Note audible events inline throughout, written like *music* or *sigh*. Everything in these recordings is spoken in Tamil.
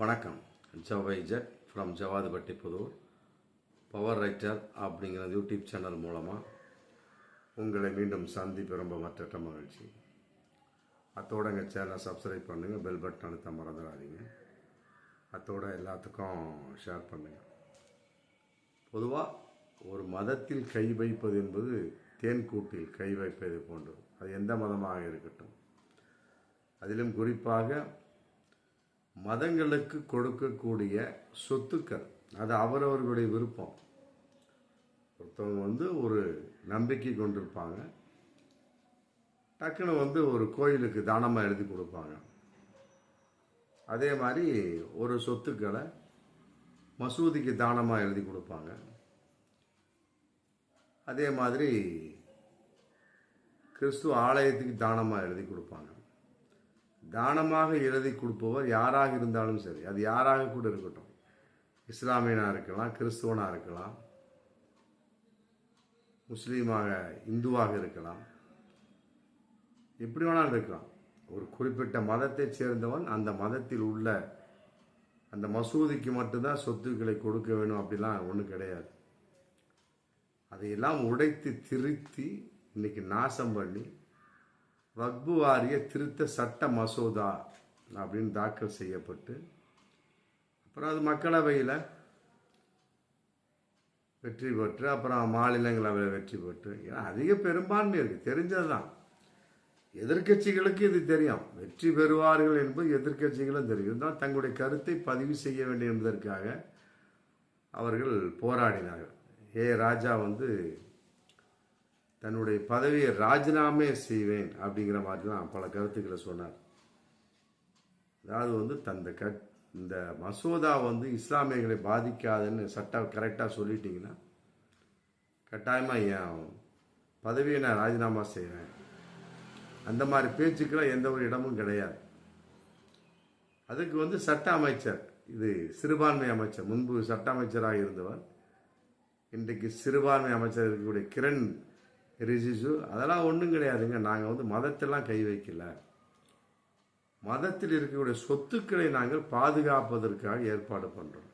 வணக்கம். ஜவைஜட் from Javathipatti Pudur power writer அப்படிங்கிற யூடியூப் சேனல் மூலமாக உங்களை மீண்டும் சந்திப்பு ரொம்ப மற்ற மகிழ்ச்சி. அத்தோட எங்கள் சேனலை சப்ஸ்கிரைப் பண்ணுங்கள் பெல் பட்டன் அழுத்த மறந்துடாதீங்க. அத்தோட எல்லாத்துக்கும் ஷேர் பண்ணுங்கள் பொதுவாக ஒரு மதத்தில் கை வைப்பது என்பது தேன்கூட்டில் கை வைப்பது போன்றது. அது எந்த மதமாக இருக்கட்டும். அதிலும் குறிப்பாக மதங்களுக்கு கொடுக்கக்கூடிய சொத்துக்கள். அது அவரவர்களுடைய விருப்பம். ஒருத்தவங்க வந்து ஒரு நம்பிக்கை கொண்டிருப்பாங்க. டக்குன்னு வந்து ஒரு கோயிலுக்கு தானமாக எழுதி கொடுப்பாங்க. அதே மாதிரி ஒரு சொத்துக்களை மசூதிக்கு தானமாக எழுதி கொடுப்பாங்க. அதே மாதிரி கிறிஸ்துவ ஆலயத்துக்கு தானமாக எழுதி கொடுப்பாங்க. தானமாக எழுதி கொடுப்பவர் யாராக இருந்தாலும் சரி. அது யாராக கூட இருக்கட்டும். இஸ்லாமியனாக இருக்கலாம் கிறிஸ்துவனாக இருக்கலாம் முஸ்லீமாக இந்துவாக இருக்கலாம். எப்படி வேணாலும் இருக்கலாம். ஒரு குறிப்பிட்ட மதத்தை சேர்ந்தவன் அந்த மதத்தில் உள்ள அந்த மசூதிக்கு மட்டும்தான் சொத்துக்களை கொடுக்க வேணும் அப்படிலாம் ஒன்றும் கிடையாது. அதையெல்லாம் உடைத்து திருத்தி இன்னைக்கு நாசம் பண்ணி வக்பு வாரிய திருத்த சட்ட மசோதா அப்படின்னு தாக்கல் செய்யப்பட்டு அப்புறம் அது மக்களவையில் வெற்றி பெற்று அப்புறம் மாநிலங்களவையில் வெற்றி பெற்று. ஏன்னா அதிக பெரும்பான்மை இருக்குது தெரிஞ்சது தான் எதிர்க்கட்சிகளுக்கு இது தெரியும். வெற்றி பெறுவார்கள் என்பது எதிர்க்கட்சிகளும் தெரியும். தான் தங்களுடைய கருத்தை பதிவு செய்ய வேண்டும் என்பதற்காக அவர்கள் போராடினார்கள். ஏ. ராஜா வந்து தன்னுடைய பதவியை ராஜினாமே செய்வேன் அப்படிங்கிற மாதிரி தான் பல கருத்துக்களை சொன்னார். அதாவது வந்து தந்த க இந்த மசோதா வந்து இஸ்லாமியர்களை பாதிக்காதுன்னு சட்டம் கரெக்டாக சொல்லிட்டீங்கன்னா கட்டாயமாக என் பதவியை நான் ராஜினாமா செய்வேன்? அந்த மாதிரி பேச்சுக்கெல்லாம் எந்த ஒரு இடமும் கிடையாது. அதுக்கு வந்து சட்ட அமைச்சர் இது சிறுபான்மை அமைச்சர் முன்பு சட்ட அமைச்சராக இருந்தவர் இன்றைக்கு சிறுபான்மை அமைச்சர் இருக்கக்கூடிய கிரண் ரிஜிஜு அதெல்லாம் ஒன்றும் கிடையாதுங்க. நாங்கள் வந்து மதத்தெல்லாம் கை வைக்கல. மதத்தில் இருக்கக்கூடிய சொத்துக்களை நாங்கள் பாதுகாப்பதற்காக ஏற்பாடு பண்ணுறோம்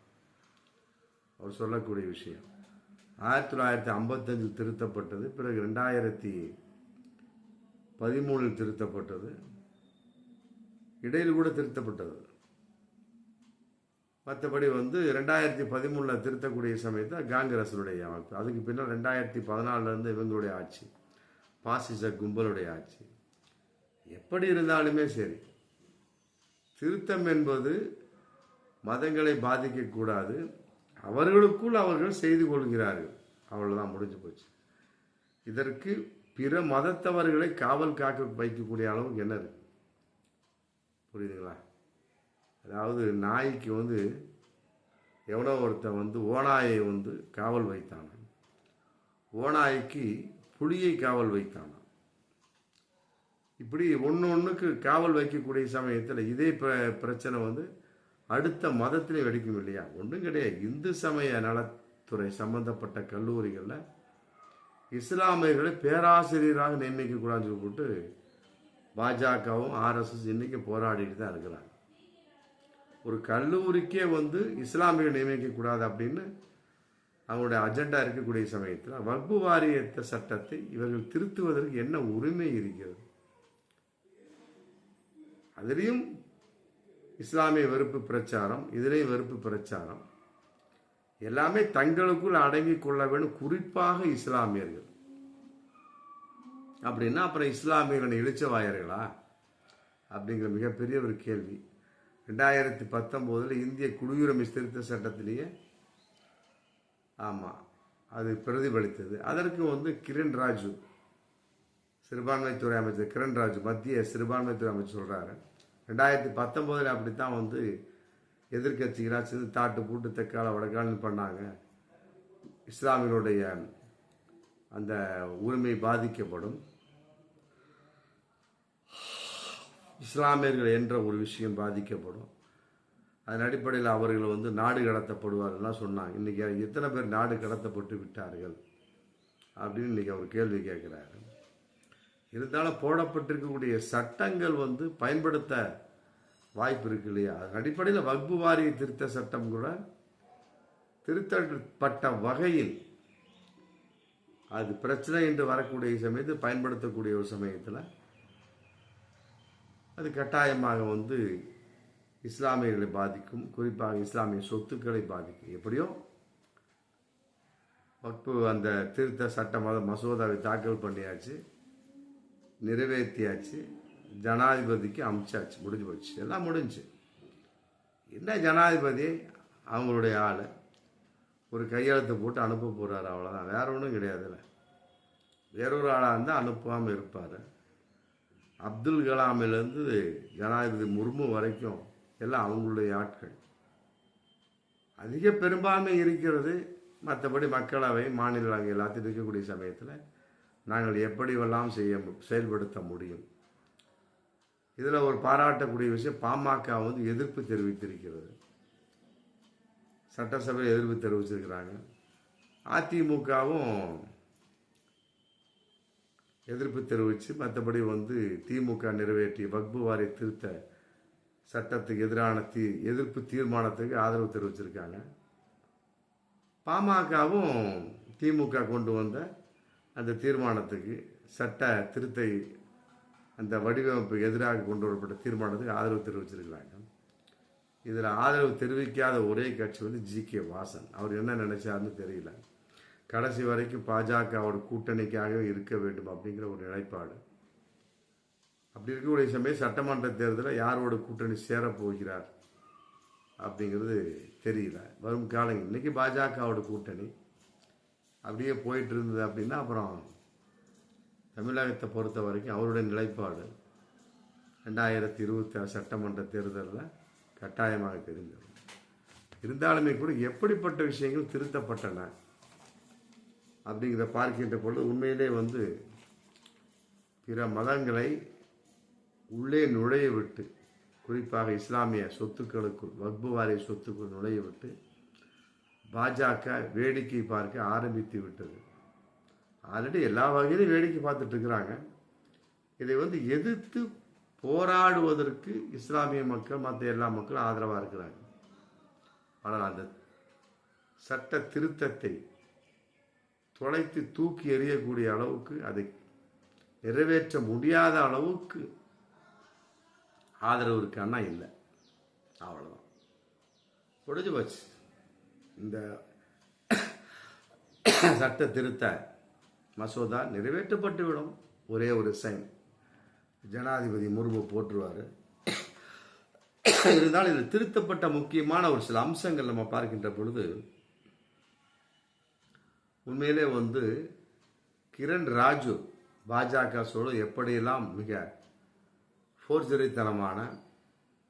அவர் சொல்லக்கூடிய விஷயம். ஆயிரத்தி தொள்ளாயிரத்தி ஐம்பத்தஞ்சில் திருத்தப்பட்டது பிறகு ரெண்டாயிரத்தி பதிமூணில் திருத்தப்பட்டது. இடையில் கூட திருத்தப்பட்டது. மற்றபடி வந்து ரெண்டாயிரத்தி பதிமூணில் திருத்தக்கூடிய சமயத்தில் காங்கிரஸினுடைய அமைப்பு. அதுக்கு பின்னால் ரெண்டாயிரத்தி பதினாலிருந்து இவங்களுடைய ஆட்சி பாசிச கும்பலுடைய ஆட்சி. எப்படி இருந்தாலுமே சரி திருத்தம் என்பது மதங்களை பாதிக்கக்கூடாது அவர்களுக்குள் அவர்கள் செய்து கொள்கிறார்கள். அவ்வளோதான் முடிஞ்சு போச்சு. இதற்கு பிற மதத்தவர்களை காவல் காக்க வைக்கக்கூடிய அளவுக்கு என்ன இருக்கு? புரியுதுங்களா? அதாவது நாய்க்கு வந்து எவனோ ஒருத்தன் வந்து ஓநாயை வந்து காவல் வைத்தான் ஓநாய்க்கு புலியை காவல் வைத்தானான் இப்படி ஒன்று ஒன்றுக்கு காவல் வைக்கக்கூடிய சமயத்தில் இதே பிர பிரச்சனை வந்து அடுத்த மதத்திலே வெடிக்கும் இல்லையா? ஒன்றும் கிடையாது. இந்து சமய நலத்துறை சம்பந்தப்பட்ட கல்லூரிகளில் இஸ்லாமியர்களை பேராசிரியராக நியமிக்கக்கூடாதுன்னு சொல்லிட்டு பாஜகவும் ஆர்எஸ்எஸ் இன்னைக்கு போராடிட்டு தான் இருக்கிறாங்க. ஒரு கல்லூரிக்கே வந்து இஸ்லாமியர்கள் நியமிக்கக்கூடாது அப்படின்னு அவங்களுடைய அஜெண்டா இருக்கக்கூடிய சமயத்தில் வக்பு வாரியத்த சட்டத்தை இவர்கள் திருத்துவதற்கு என்ன உரிமை இருக்கிறது? அதிலையும் இஸ்லாமிய வெறுப்பு பிரச்சாரம் இதிலையும் வெறுப்பு பிரச்சாரம். எல்லாமே தங்களுக்குள் அடங்கி கொள்ள வேண்டும். குறிப்பாக இஸ்லாமியர்கள். அப்படின்னா அப்புறம் இஸ்லாமியர்கள் இழிச்சவாயர்களா அப்படிங்கிற மிகப்பெரிய ஒரு கேள்வி. ரெண்டாயிரத்தி பத்தொம்போதில் இந்திய குடியுரிமை திருத்த சட்டத்திலேயே ஆமாம் அது பிரதிபலித்தது. அதற்கு வந்து கிரண் ராஜு சிறுபான்மைத்துறை அமைச்சர் கிரண் ராஜு மத்திய சிறுபான்மைத்துறை அமைச்சர் சொல்கிறாரு ரெண்டாயிரத்தி பத்தொம்போதில் அப்படித்தான் வந்து எதிர்கட்சிகளாக சிறு தாட்டு பூட்டு தெக்கால வடக்காலன்னு பண்ணாங்க. இஸ்லாமியருடைய அந்த உரிமை பாதிக்கப்படும். இஸ்லாமியர்கள் என்ற ஒரு விஷயம் பாதிக்கப்படும். அதன் அடிப்படையில் அவர்கள் வந்து நாடு கடத்தப்படுவார்கள்லாம் சொன்னாங்க. இன்னைக்கு எத்தனை பேர் நாடு கடத்தப்பட்டு விட்டார்கள்? அப்படின்னு இன்றைக்கி அவர் கேள்வி கேட்குறாரு. இருந்தாலும் போடப்பட்டிருக்கக்கூடிய சட்டங்கள் வந்து பயன்படுத்த வாய்ப்பு இருக்கு இல்லையா? அதன் அடிப்படையில் வக்பு வாரிய திருத்த சட்டம் கூட திருத்தப்பட்ட வகையில் அது பிரச்சனை என்று வரக்கூடிய சமயத்தில் பயன்படுத்தக்கூடிய ஒரு சமயத்தில் அது கட்டாயமாக வந்து இஸ்லாமியர்களை பாதிக்கும் குறிப்பாக இஸ்லாமிய சொத்துக்களை பாதிக்கும். எப்படியோ? வக்பு அந்த திருத்த சட்ட மத மசோதாவை தாக்கல் பண்ணியாச்சு நிறைவேற்றியாச்சு ஜனாதிபதிக்கு அமிச்சாச்சு முடிஞ்சு போச்சு. எல்லாம் முடிஞ்சு. என்ன ஜனாதிபதி? அவங்களுடைய ஆள். ஒரு கையெழுத்து போட்டு அனுப்ப போகிறாரு அவ்வளோதான் வேற ஒன்றும் கிடையாதுல்ல. வேறொரு ஆளாக இருந்தால் அனுப்பாமல் இருப்பார். அப்துல் கலாமிலேருந்து ஜனாதிபதி முர்மு வரைக்கும் எல்லாம் அவங்களுடைய ஆட்கள். அதிக பெரும்பான்மை இருக்கிறது. மற்றபடி மக்களவை மாநிலங்கள் எல்லாத்தையும் இருக்கக்கூடிய சமயத்தில் நாங்கள் எப்படிவெல்லாம் செய்ய செயல்படுத்த முடியும்? இதில் ஒரு பாராட்டக்கூடிய விஷயம் பாமக வந்து எதிர்ப்பு தெரிவித்திருக்கிறது. சட்டசபையில் எதிர்ப்பு தெரிவிச்சிருக்கிறாங்க. அதிமுகவும் எதிர்ப்பு தெரிவித்து மற்றபடி வந்து திமுக நிறைவேற்றிய வக்பு வாரிய திருத்த சட்டத்துக்கு எதிரான தீ எதிர்ப்பு தீர்மானத்துக்கு ஆதரவு தெரிவிச்சிருக்காங்க. பாமகவும் திமுக கொண்டு வந்த அந்த தீர்மானத்துக்கு சட்ட திருத்தை அந்த வடிவமைப்புக்கு எதிராக கொண்டு வரப்பட்ட தீர்மானத்துக்கு ஆதரவு தெரிவிச்சிருக்கிறாங்க. இதில் ஆதரவு தெரிவிக்காத ஒரே கட்சி வந்து ஜி கே வாசன். அவர் என்ன நினைச்சாருன்னு தெரியல. கடைசி வரைக்கும் பாஜகவோட கூட்டணிக்காகவே இருக்க வேண்டும் அப்படிங்கிற ஒரு நிலைப்பாடு. அப்படி இருக்கக்கூடிய சமயம் சட்டமன்ற தேர்தலில் யாரோட கூட்டணி சேரப் போகிறார் அப்படிங்கிறது தெரியல. வரும் காலம் இன்னைக்கு பாஜகவோட கூட்டணி. அப்படியே போயிட்டு இருந்தது அப்படின்னா அப்புறம் தமிழகத்தை பொறுத்த வரைக்கும் அவருடைய நிலைப்பாடு ரெண்டாயிரத்தி இருபத்தி ஆறு சட்டமன்ற தேர்தலில் கட்டாயமாக தெரிஞ்சிடும் இருந்தாலுமே கூட எப்படிப்பட்ட விஷயங்கள் திருத்தப்பட்டன? அப்படிங்கிறத பார்க்கின்ற பொழுது உண்மையிலே வந்து பிற மதங்களை உள்ளே நுழைய விட்டு குறிப்பாக இஸ்லாமிய சொத்துக்களுக்குள் வக்பு வாரிய சொத்துக்குள் நுழைய விட்டு பாஜக வேடிக்கை பார்க்க ஆரம்பித்து விட்டது. ஆல்ரெடி எல்லா வகையிலும் வேடிக்கை பார்த்துட்டு இருக்கிறாங்க. இதை வந்து எதிர்த்து போராடுவதற்கு இஸ்லாமிய மக்கள் மற்ற எல்லா மக்களும் ஆதரவாக இருக்கிறாங்க. ஆனால் அந்த சட்ட திருத்தத்தை தொலைத்து தூக்கி எறியக்கூடிய அளவுக்கு அதை நிறைவேற்ற முடியாத அளவுக்கு ஆதரவு இருக்கான்னா இல்லை. அவ்வளோதான் முடிஞ்சு போச்சு. இந்த *coughs* சட்ட திருத்த மசோதா நிறைவேற்றப்பட்டுவிடும் ஒரே ஒரு சைன் ஜனாதிபதி முர்மு போட்டுருவார். *coughs* இருந்தாலும் இதில் திருத்தப்பட்ட முக்கியமான ஒரு சில அம்சங்கள் நம்ம பார்க்கின்ற பொழுது உண்மையிலே வந்து கிரண் ராஜு பாஜக சொல்ல எப்படியெல்லாம் மிக ஃபோர்ஜரித்தனமான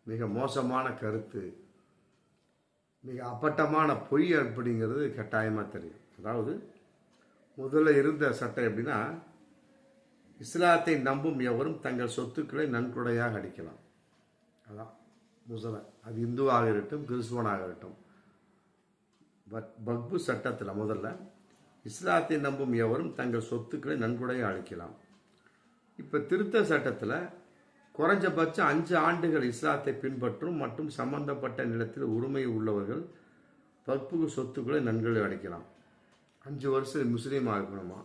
மிக மோசமான கருத்து மிக அப்பட்டமான பொய் அப்படிங்கிறது கட்டாயமாக தெரியும். அதாவது முதல்ல இருந்த சட்டம் எப்படின்னா இஸ்லாத்தை நம்பும் எவரும் தங்கள் சொத்துக்களை நன்கொடையாக அடிக்கலாம் அதான் முசலை அது இந்துவாக இருக்கட்டும் கிறிஸ்துவனாக இருக்கட்டும். பட் பக்பு சட்டத்தில் முதல்ல இஸ்லாத்தை நம்பும் எவரும் தங்கள் சொத்துக்களை நன்கொடைய அளிக்கலாம். இப்போ திருத்த சட்டத்தில் குறைஞ்சபட்சம் அஞ்சு ஆண்டுகள் இஸ்லாத்தை பின்பற்றும் மற்றும் சம்பந்தப்பட்ட நிலத்தில் உரிமை உள்ளவர்கள் பக்புகு சொத்துக்களை நன்கொடை அளிக்கலாம். அஞ்சு வருஷம் முஸ்லீமாக இருக்கணுமா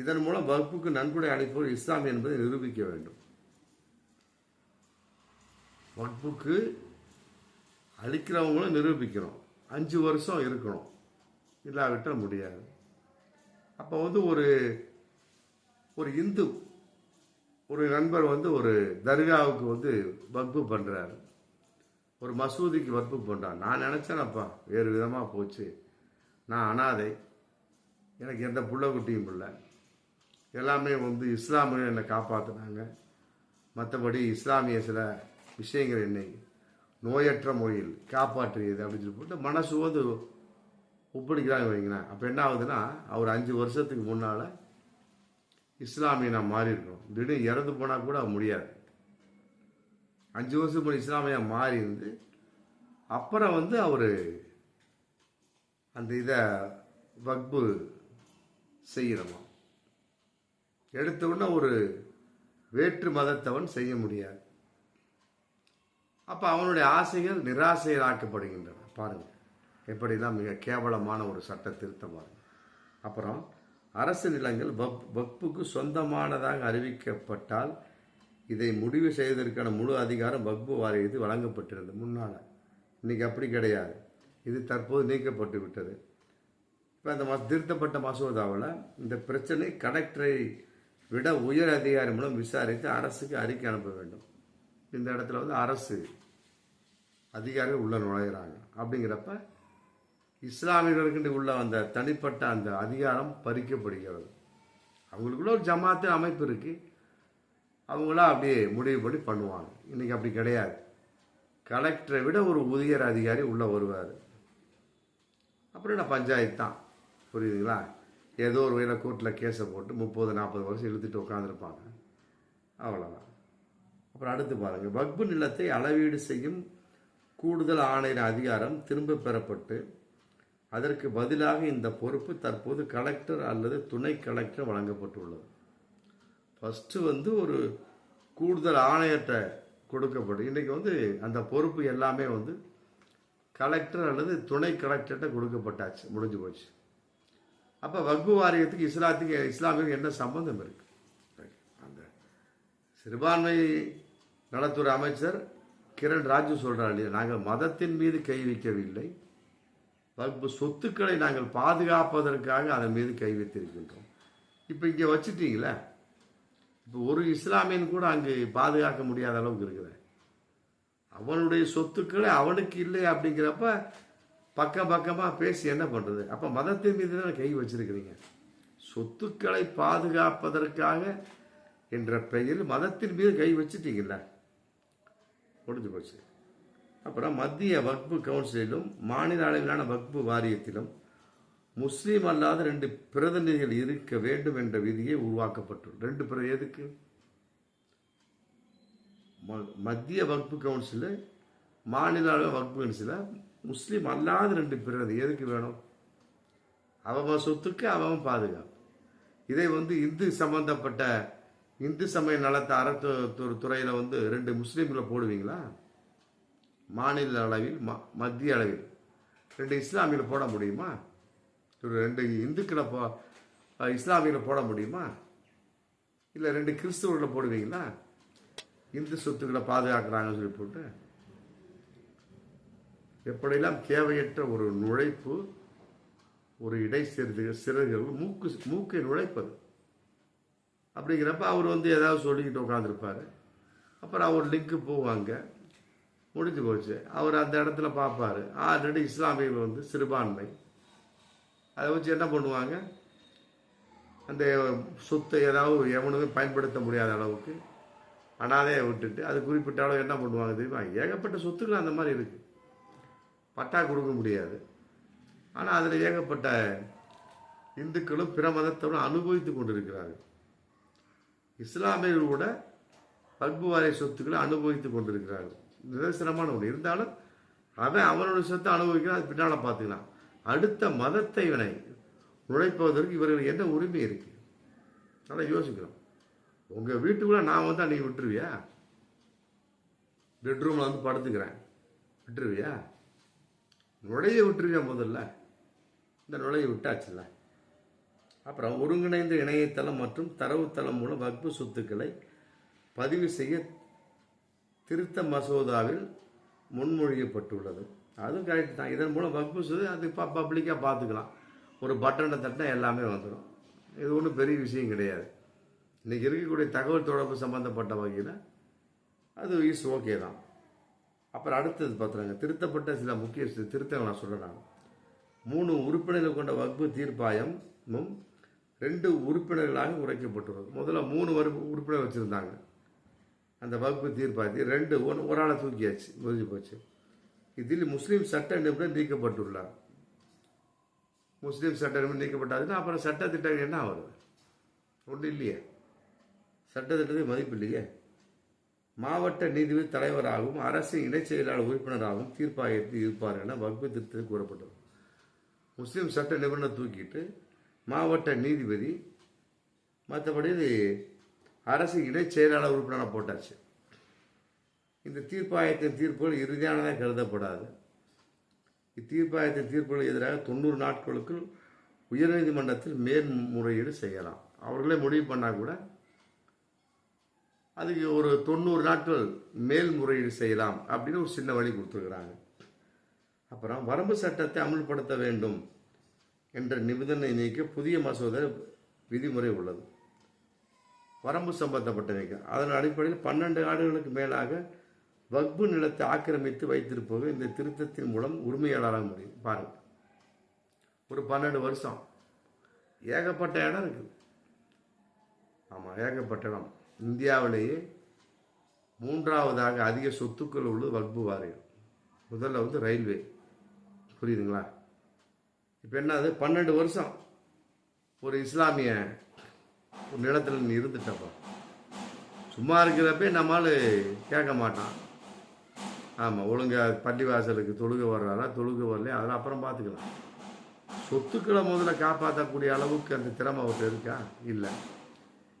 இதன் மூலம் வகுப்புக்கு நன்கொடை அளிப்பவர் இஸ்லாம் என்பதை நிரூபிக்க வேண்டும். வகுப்புக்கு அளிக்கிறவங்களும் நிரூபிக்கணும். அஞ்சு வருஷம் இருக்கணும். இல்லாவிட்டால் முடியாது. அப்போ வந்து ஒரு ஒரு இந்து ஒரு நண்பர் வந்து ஒரு தர்காவுக்கு வந்து வக்பு பண்ணுறாரு ஒரு மசூதிக்கு வக்பு பண்ணுறான் நான் நினச்சேனப்பா வேறு விதமாக போச்சு. நான் அனாதை. எனக்கு எந்த புள்ள குட்டியும் இல்லை. எல்லாமே வந்து இஸ்லாமிய என்னை காப்பாற்றினாங்க மற்றபடி இஸ்லாமிய சில விஷயங்கள் என்னை நோயற்ற மொழியில் காப்பாற்றியது அப்படின்னு சொல்லி போட்டு மனசு வந்து ஒப்படைக்கிறாங்க வைங்களேன். அப்போ என்ன ஆகுதுன்னா அவர் அஞ்சு வருஷத்துக்கு முன்னால் இஸ்லாமிய நான் மாறி இருக்கணும். திடீர்னு இறந்து போனால் கூட முடியாது. அஞ்சு வருஷம் முன் இஸ்லாமியாக மாறி இருந்து அப்புறம் வந்து அவர் அந்த இதை வக்பு செய்யணுமா? எடுத்த உடனே ஒரு வேற்று மதத்தவன் செய்ய முடியாது. அப்போ அவனுடைய ஆசைகள் நிராசைகளாக்கப்படுகின்றன. பாருங்கள் எப்படிலாம் மிக கேவலமான ஒரு சட்ட திருத்தமாக அப்புறம் அரசு நிலங்கள் வப் வப்புக்கு சொந்தமானதாக அறிவிக்கப்பட்டால் இதை முடிவு செய்வதற்கான முழு அதிகாரம் வக்பு வாரியத்துக்கு வழங்கப்பட்டிருந்தது முன்னால். இன்னைக்கு அப்படி கிடையாது. இது தற்போது நீக்கப்பட்டு விட்டது. இப்போ அந்த ம திருத்தப்பட்ட மசோதாவில் இந்த பிரச்சனை கலெக்டரை விட உயர் அதிகாரி மூலம் விசாரித்து அரசுக்கு அறிக்கை அனுப்ப வேண்டும். இந்த இடத்துல வந்து அரசு அதிகாரிகள் உள்ள நுழையிறாங்க. அப்படிங்கிறப்ப இஸ்லாமியர்களுக்கு உள்ள அந்த தனிப்பட்ட அந்த அதிகாரம் பறிக்கப்படுகிறது. அவங்களுக்குள்ள ஒரு ஜமாத்து அமைப்பு இருக்குது அவங்களாம் அப்படியே முடிவு பண்ணி பண்ணுவாங்க. இன்றைக்கி அப்படி கிடையாது. கலெக்டரை விட ஒரு உயர் அதிகாரி உள்ளே வருவார். அப்புறம் என்ன பஞ்சாயத்து தான். புரியுதுங்களா? ஏதோ ஒரு வகையில் கோர்ட்டில் கேஸை போட்டு முப்பது நாற்பது வருஷம் இழுத்துட்டு உட்காந்துருப்பாங்க அவ்வளோதான் அப்புறம் அடுத்து பாருங்கள் வக்பு நிலத்தை அளவீடு செய்யும் கூடுதல் ஆணையர் அதிகாரம் திரும்ப பெறப்பட்டு அதற்கு பதிலாக இந்த பொறுப்பு தற்போது கலெக்டர் அல்லது துணை கலெக்டர் வழங்கப்பட்டுள்ளது. ஃபஸ்ட்டு வந்து ஒரு கூடுதல் ஆணையத்தை கொடுக்கப்படும் இன்றைக்கி வந்து அந்த பொறுப்பு எல்லாமே வந்து கலெக்டர் அல்லது துணை கலெக்டர்கிட்ட கொடுக்கப்பட்டாச்சு முடிஞ்சு போச்சு. அப்போ வக்பு வாரியத்துக்கு இஸ்லாத்துக்கு இஸ்லாமிற்கு என்ன சம்பந்தம் இருக்குது அந்த சிறுபான்மை நலத்துறை அமைச்சர் கிரண் ராஜு சொல்கிறார் இல்லையா நாங்கள் மதத்தின் மீது கை வைக்கவில்லை வகுப்பு சொத்துக்களை நாங்கள் பாதுகாப்பதற்காக அதன் மீது கை வைத்திருக்கின்றோம். இப்போ இங்கே வச்சுட்டீங்களே? இப்போ ஒரு இஸ்லாமியன் கூட அங்கு பாதுகாக்க முடியாத அளவுக்கு இருக்கிறேன் அவனுடைய சொத்துக்களை அவனுக்கு இல்லை அப்படிங்கிறப்ப பக்கம் பக்கமாக பேசி என்ன பண்ணுறது அப்போ மதத்தின் மீது தான் கை வச்சிருக்கிறீங்க. சொத்துக்களை பாதுகாப்பதற்காக என்ற பெயரில் மதத்தின் மீது கை வச்சிட்டீங்கல்ல? முடிஞ்சு போச்சு. அப்புறம் மத்திய வக்பு கவுன்சிலிலும் மாநில அளவிலான வக்பு வாரியத்திலும் முஸ்லீம் அல்லாத ரெண்டு பிரதிநிதிகள் இருக்க வேண்டும் என்ற விதியை உருவாக்கப்பட்டுள்ளது. ரெண்டு பிர எதுக்கு? ம- மத்திய வக்பு கவுன்சிலு மாநில அளவு வக்பு கவுன்சிலில் முஸ்லீம் அல்லாத ரெண்டு பிரதி எதுக்கு வேணும்? அவன் சொத்துக்கு அவன் பாதுகாப்பு. இதை வந்து இந்து சம்பந்தப்பட்ட இந்து சமய நலத்தை அறத்து துறையில் வந்து ரெண்டு முஸ்லீம்களை போடுவீங்களா? மாநில அளவில் ம மத்திய அளவில் ரெண்டு இஸ்லாமியில் போட முடியுமா? ஒரு ரெண்டு இந்துக்களை போ இஸ்லாமியில் போட முடியுமா? இல்லை ரெண்டு கிறிஸ்துவர்களை போடுவீங்களா? இந்து சொத்துக்களை பாதுகாக்கிறாங்கன்னு சொல்லி போட்டு. எப்படியெல்லாம் தேவையற்ற ஒரு நுழைப்பு ஒரு இடை சிறு சிறுகள் மூக்கு மூக்கை நுழைப்பது? அப்படிங்கிறப்ப அவர் வந்து ஏதாவது சொல்லிக்கிட்டு உட்காந்துருப்பாரு அப்புறம் அவர் லிங்க்கு போவாங்க. முடிஞ்சு போச்சு. அவர் அந்த இடத்துல பார்ப்பாரு. ஆல்ரெடி இஸ்லாமியர்கள் வந்து சிறுபான்மை. அதை வச்சு என்ன பண்ணுவாங்க? அந்த சொத்தை ஏதாவது எவனுமே பயன்படுத்த முடியாத அளவுக்கு அனாதையை விட்டுட்டு அது குறிப்பிட்ட அளவு என்ன பண்ணுவாங்க தெரியுமா? ஏகப்பட்ட சொத்துக்கள் அந்த மாதிரி இருக்குது பட்டா கொடுக்க முடியாது. ஆனால் அதில் ஏகப்பட்ட இந்துக்களும் பிற மதத்தவரும் அனுபவித்து கொண்டிருக்கிறார்கள். இஸ்லாமியர்கள் கூட பக்பு வாரிய சொத்துக்களை அனுபவித்து கொண்டிருக்கிறார்கள். நிதர்சனமான ஒன்று இருந்தாலும் அவன் அவனுடைய சொத்தை அனுபவிக்கிறான் அது பின்னால் பார்த்துக்கலாம். அடுத்த மதத்தை இவனை நுழைப்பதற்கு இவர்களுக்கு என்ன உரிமை இருக்கு? நல்லா யோசிக்கிறோம் உங்கள் வீட்டுக்குள்ளே நான் வந்து அன்றைக்கி விட்டுருவியா? பெட்ரூமில் வந்து படுத்துக்கிறேன். விட்டுருவியா? நுழைய விட்டுருவியா முதல்ல? இந்த நுழைய விட்டாச்சுல்ல? அப்புறம் ஒருங்கிணைந்த இணையதளம் மற்றும் தரவுத்தளம் மூலம் வகுப்பு சொத்துக்களை பதிவு செய்ய திருத்த மசோதாவில் முன்மொழியப்பட்டுள்ளது. அதுவும் கரெக்ட் தான். இதன் மூலம் வகுப்பு அது ப பப்ளிக்காக பார்த்துக்கலாம். ஒரு பட்டனை தட்டினா எல்லாமே வந்துடும் இது ஒன்றும் பெரிய விஷயம் கிடையாது. இன்றைக்கி இருக்கக்கூடிய தகவல் தொடர்பு சம்பந்தப்பட்ட வகையில் அது இஸ் ஓகே தான். அப்புறம் அடுத்தது பார்த்துறாங்க திருத்தப்பட்ட சில முக்கிய திருத்தங்கள் நான் சொல்கிறேன் நான். மூணு உறுப்பினர்கள் கொண்ட வகுப்பு தீர்ப்பாயமும் ரெண்டு உறுப்பினர்களாக உரைக்கப்பட்டுள்ளது. முதல்ல மூணு வரு உறுப்பினர் வச்சுருந்தாங்க. அந்த வகுப்பு தீர்ப்பாயத்தில் ரெண்டு ஒன்று ஒரு ஆளை தூக்கியாச்சு முடிஞ்சு போச்சு. இதில் முஸ்லீம் சட்ட நிபுணர் நீக்கப்பட்டுள்ளார். முஸ்லீம் சட்ட நிபுணர் நீக்கப்பட்டாதுன்னா அப்புறம் சட்ட திட்டம் என்ன ஆகுது? ஒன்றும் இல்லையே. சட்டத்திட்டத்தை மதிப்பு இல்லையே. மாவட்ட நீதிபதி தலைவராகவும் அரசு இணைச் செயலாளர் உறுப்பினராகவும் தீர்ப்பாயத்தில் இருப்பார் என வகுப்பு திருத்தத்தில் கூறப்பட்டது. முஸ்லீம் சட்ட நிபுணர் தூக்கிட்டு மாவட்ட நீதிபதி மற்றபடி இது அரசு இடைச்செயலாளர் உறுப்பினராக போட்டாச்சு. இந்த தீர்ப்பாயத்தின் தீர்ப்புகள் இறுதியானதாக கருதப்படாது. இத்தீர்ப்பாயத்தின் தீர்ப்புகளுக்கு எதிராக தொண்ணூறு நாட்களுக்குள் உயர்நீதிமன்றத்தில் மேல்முறையீடு செய்யலாம். அவர்களே முடிவு பண்ணால் கூட அதுக்கு ஒரு தொண்ணூறு நாட்கள் மேல்முறையீடு செய்யலாம் அப்படின்னு ஒரு சின்ன வழி கொடுத்துருக்குறாங்க. அப்புறம் வரம்பு சட்டத்தை அமல்படுத்த வேண்டும் என்ற நிபந்தனை நீக்க புதிய மசோதா விதிமுறை உள்ளது. வரம்பு சம்பந்தப்பட்ட அதன் அடிப்படையில் பன்னெண்டு ஆண்டுகளுக்கு மேலாக வக்பு நிலத்தை ஆக்கிரமித்து வைத்திருப்பது இந்த திருத்தத்தின் மூலம் உரிமையாளராக முடியும். பாருங்கள் ஒரு பன்னெண்டு வருஷம். ஏகப்பட்ட இடம் இருக்குது ஆமாம் ஏகப்பட்ட இடம். இந்தியாவிலேயே மூன்றாவதாக அதிக சொத்துக்கள் உள்ள வக்பு வாரியம். முதல்ல வந்து ரயில்வே. புரியுதுங்களா? இப்போ என்னது? பன்னெண்டு வருஷம். ஒரு இஸ்லாமிய ஒரு நிலத்தில் நீ இருந்துட்டப்போ சும்மா இருக்கிறப்ப நம்மால் கேட்க மாட்டான். ஆமாம் ஒழுங்காக பள்ளிவாசலுக்கு தொழுக வர்றாரா தொழுக வரலையா அதெல்லாம் அப்புறம் பார்த்துக்கலாம். சொத்துக்களை முதல்ல காப்பாற்றக்கூடிய அளவுக்கு அந்த திறமை அவர்கிட்ட இருக்கா? இல்லை.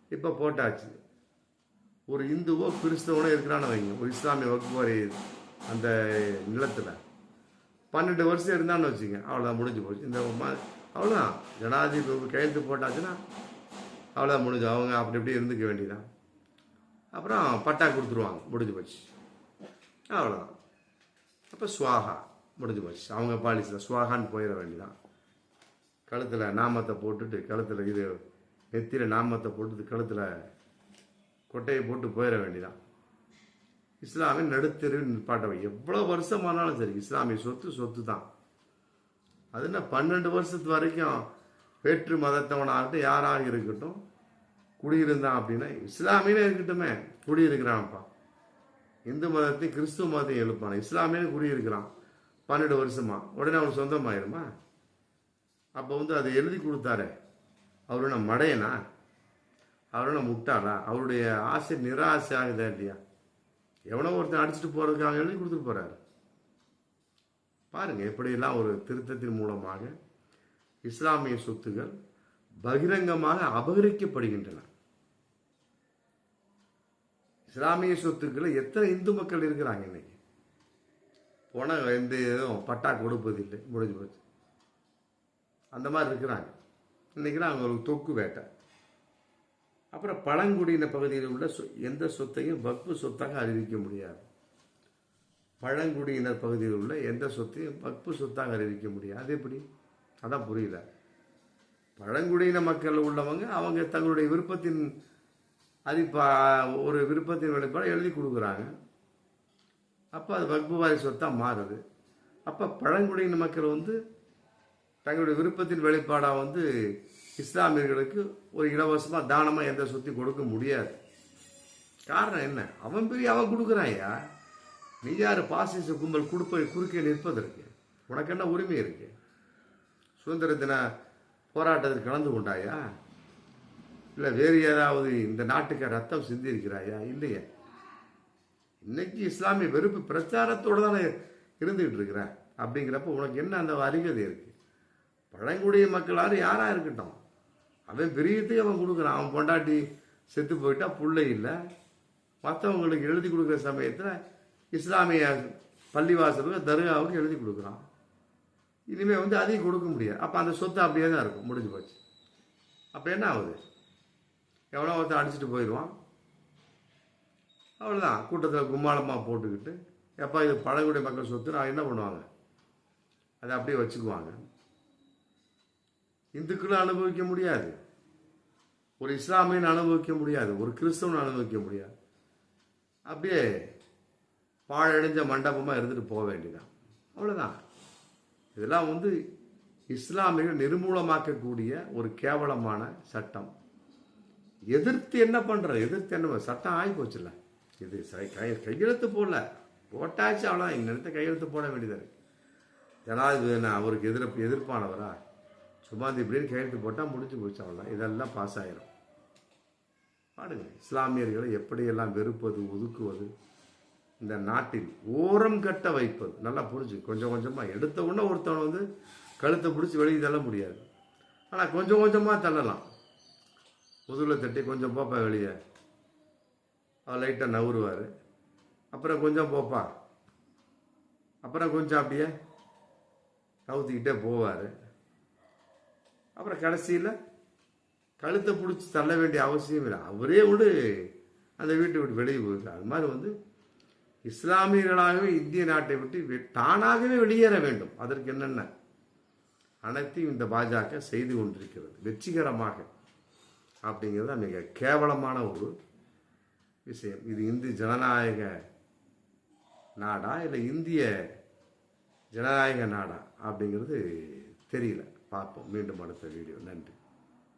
இப்போ போட்டாச்சு. ஒரு இந்துவோ கிறிஸ்தவனோ இருக்கிறான்னு வைங்க. ஒரு இஸ்லாமிய வகுப்பு அந்த நிலத்தில். பன்னெண்டு வருஷம் இருந்தான்னு வச்சுங்க அவ்வளோதான் முடிஞ்சு போச்சு. இந்த அவ்வளோதான் ஜனாதிபதி கையெழுத்து போட்டாச்சுன்னா அவ்வளோதான் முடிஞ்சு. அவங்க அப்படி இப்படி இருந்துக்க வேண்டியதான் அப்புறம் பட்டா கொடுத்துருவாங்க. முடிஞ்சு போச்சு. அவ்வளோதான் அப்போ சுவாகா முடிஞ்சு போச்சு. அவங்க பாலிசியில் சுவாகான்னு போயிட வேண்டியதான் கழுத்தில் நாமத்தை போட்டுட்டு கழுத்தில் இது நெத்தியில் நாமத்தை போட்டுட்டு கழுத்தில் கொட்டையை போட்டு போயிட வேண்டியதான் இஸ்லாமிய நடுத்தெருவில் நிற்பாட்டவை எவ்வளோ வருஷமானாலும் சரி இஸ்லாமிய சொத்து சொத்து தான் அது என்ன பன்னெண்டு வருஷத்து வரைக்கும் வேற்று மதத்தவனாகட்டும் யாராக இருக்கட்டும் குடியிருந்தான் அப்படின்னா இஸ்லாமியனே இருக்கட்டுமே குடியிருக்கிறான்ப்பா. இந்து மதத்தையும் கிறிஸ்துவ மதத்தையும் எழுப்பான. இஸ்லாமியனே குடியிருக்கிறான். பன்னெண்டு வருஷமா. உடனே அவனுக்கு சொந்தமாயிருமா? அப்போ வந்து அதை எழுதி கொடுத்தாரு. அவர் என்ன மடையனா? அவரு என்ன முட்டாளா? அவருடைய ஆசை நிராசை ஆகுதா இல்லையா? எவனோ ஒருத்தன் அடிச்சுட்டு போகிறதுக்காக அவங்க எழுதி கொடுத்துட்டு போகிறாரு பாருங்கள் எப்படியெல்லாம் ஒரு திருத்தத்தின் மூலமாக இஸ்லாமிய சொத்துகள் பகிரங்கமாக அபகரிக்கப்படுகின்றன. இஸ்லாமிய சொத்துக்களை எத்தனை இந்து மக்கள் இருக்கிறாங்க இன்னைக்கு? போன எந்த எதுவும் பட்டா கொடுப்பதில்லை முடிஞ்சு போச்சு. அந்த மாதிரி இருக்கிறாங்க. இன்னைக்கு அவங்களுக்கு தொக்கு வேட்டை. அப்புறம் பழங்குடியின பகுதியில் உள்ள சொ- எந்த சொத்தையும் வக்பு சொத்தாக அறிவிக்க முடியாது. பழங்குடியினர் பகுதியில் உள்ள எந்த சொத்தையும் வக்பு சொத்தாக அறிவிக்க முடியாது. அது எப்படி? அதான் புரியல. பழங்குடியின மக்கள் உள்ளவங்க அவங்க தங்களுடைய விருப்பத்தின் அதிப்பா ஒரு விருப்பத்தின் வெளிப்பாடு எழுதி கொடுக்குறாங்க. அப்போ அது வகுப்புவாரி சொத்தாக மாறுது. அப்போ பழங்குடியின மக்கள் வந்து தங்களுடைய விருப்பத்தின் வெளிப்பாடாக வந்து இஸ்லாமியர்களுக்கு ஒரு இலவசமாக தானமாக எந்த சொத்தி கொடுக்க முடியாது. காரணம் என்ன? அவன் பெரிய அவன் கொடுக்குறாயா நீ யார் பாசிச கும்பல் கொடுப்ப குறுக்கே நிற்பதற்கு உனக்கு என்ன உரிமை இருக்குது சுதந்திர தின போராட்டத்தில் கலந்து கொண்டாயா? இல்லை வேறு ஏதாவது இந்த நாட்டுக்கு ரத்தம் சிந்தி இருக்கிறாயா இல்லையே. இன்னைக்கு இஸ்லாமிய வெறுப்பு பிரச்சாரத்தோடு தானே இருந்துகிட்டு இருக்கிறேன். அப்படிங்கிறப்ப உனக்கு என்ன அந்த அறிகதை இருக்கு? பழங்குடிய மக்களாரு யாராக இருக்கட்டும். அவன் பிரியத்துக்கு அவன் கொடுக்குறான். அவன் பொண்டாட்டி செத்து போயிட்டா புள்ளை இல்லை. மற்றவங்களுக்கு எழுதி கொடுக்குற சமயத்தில் இஸ்லாமிய பள்ளிவாசலுக்கு தர்காவுக்கு எழுதி கொடுக்குறான். இனிமேல் வந்து அதையும் கொடுக்க முடியாது. அப்போ அந்த சொத்து அப்படியே தான் இருக்கும். முடிஞ்சு போச்சு. அப்போ என்ன ஆகுது? எவ்வளோ ஒருத்தன் அடிச்சுட்டு போயிடுவான் அவ்வளோதான் கூட்டத்தில் கும்மாளமாக போட்டுக்கிட்டு எப்போ இது பழங்குடி மக்கள் சொத்து நான் என்ன பண்ணுவாங்க? அதை அப்படியே வச்சுக்குவாங்க. இந்துக்களும் அனுபவிக்க முடியாது. ஒரு இஸ்லாமியன் அனுபவிக்க முடியாது. ஒரு கிறிஸ்தவன் அனுபவிக்க முடியாது. அப்படியே பாழடைஞ்ச மண்டபமாக இருந்துட்டு போக வேண்டியதான் அவ்வளோதான் இதெல்லாம் வந்து இஸ்லாமியர்கள் நிர்மூலமாக்கக்கூடிய ஒரு கேவலமான சட்டம். எதிர்த்து என்ன பண்ணுறது எதிர்த்து என்ன சட்டம் ஆகி போச்சுல்ல. இது கை- கையெழுத்து போடல. போட்டாச்சு அவ்வளோ இந்த கையெழுத்து போட வேண்டியது ஜனாதிபதி அவருக்கு எதிர்ப்பு எதிர்ப்பானவரா? சும்மா இந்த இப்படின்னு கையெழுத்து போட்டால் முடிஞ்சு போச்சு அவ்வளோ இதெல்லாம் பாஸ் ஆயிரும். பாடுங்க இஸ்லாமியர்களை எப்படியெல்லாம் வெறுப்பது ஒதுக்குவது இந்த நாட்டில் ஓரம் கட்ட வைப்பது. நல்லா புரிஞ்சு. கொஞ்சம் கொஞ்சமாக எடுத்த உடனே ஒருத்தவன் வந்து கழுத்தை பிடிச்சி வெளியே தள்ள முடியாது. ஆனால் கொஞ்சம் கொஞ்சமாக தள்ளலாம். முதுகில் தட்டி கொஞ்சம் போப்பா வெளியே. அவர் லைட்டாக நவுருவார். அப்புறம் கொஞ்சம் போப்பா. அப்புறம் கொஞ்சம் அப்படியே நவுத்திக்கிட்டே போவார். அப்புறம் கடைசியில் கழுத்தை பிடிச்சி தள்ள வேண்டிய அவசியம் இல்லை. அவரே விடு. அந்த வீட்டை விட்டு வெளியே போயிருக்கு அது மாதிரி வந்து இஸ்லாமியர்களாகவே இந்திய நாட்டை விட்டு வெ- தானாகவே வெளியேற வேண்டும். அதற்கு என்னென்ன? அனைத்தையும் இந்த பாஜக செய்து கொண்டிருக்கிறது. வெற்றிகரமாக அப்படிங்கிறது மிக கேவலமான ஒரு விஷயம். இது இந்து ஜனநாயக நாடா இல்லை இந்திய ஜனநாயக நாடா அப்படிங்கிறது தெரியல. பார்ப்போம். மீண்டும் அடுத்த வீடியோ. நன்றி.